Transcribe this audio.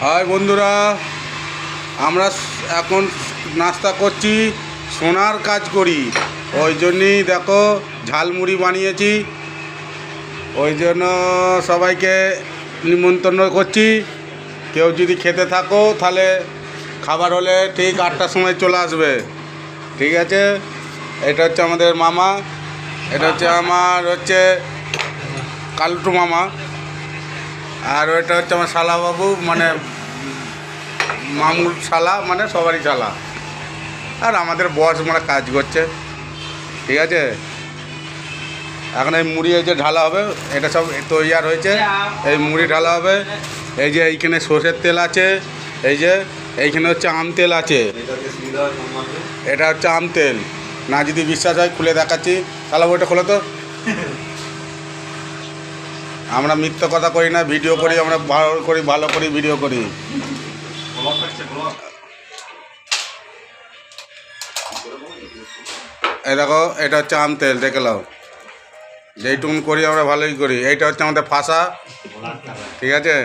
High বন্ধুরা, আমরা এখন নাস্তা করছি, সোনার কাজ করি। ওই জন্যই দেখো, ঝালমুড়ি বানিয়েছি। ওই জন্য সবাইকে নিমন্ত্রণ করছি। কেউ যদি খেতে থাকো, তাহলে খাবার হলে ঠিক আটটার সময় চলে আসবে। ঠিক আছে? এটা হচ্ছে আমাদের মামা, এটা হচ্ছে আমার হচ্ছে কালটু মামা। আর ওইটা হচ্ছে আমার শালাবাবু মানে মামুর শালা মানে সবারই শালা। আর আমাদের বস মানে কাজ করছে, ঠিক আছে? এখন এই মুড়ি এই যে ঢালা হবে, এটা সব তৈয়ার হয়েছে। এই মুড়ি ঢালা হবে, এই যে এইখানে সর্ষের তেল আছে, এই যে এইখানে হচ্ছে আম তেল আছে। এটা হচ্ছে আম তেল। না, যদি বিশ্বাস হয় খুলে দেখাচ্ছি। তাহলে ওইটা খোলো তো। আমরা মিথ্যে কথা করি না, ভিডিও করি, আমরা ভালো করি ভালো করি, ভিডিও করি। এই দেখো, এটা হচ্ছে আম তেল, দেখে যেই যেইটুকুন করি আমরা ভালোই করি। এইটা হচ্ছে আমাদের ফাঁসা। ঠিক আছে?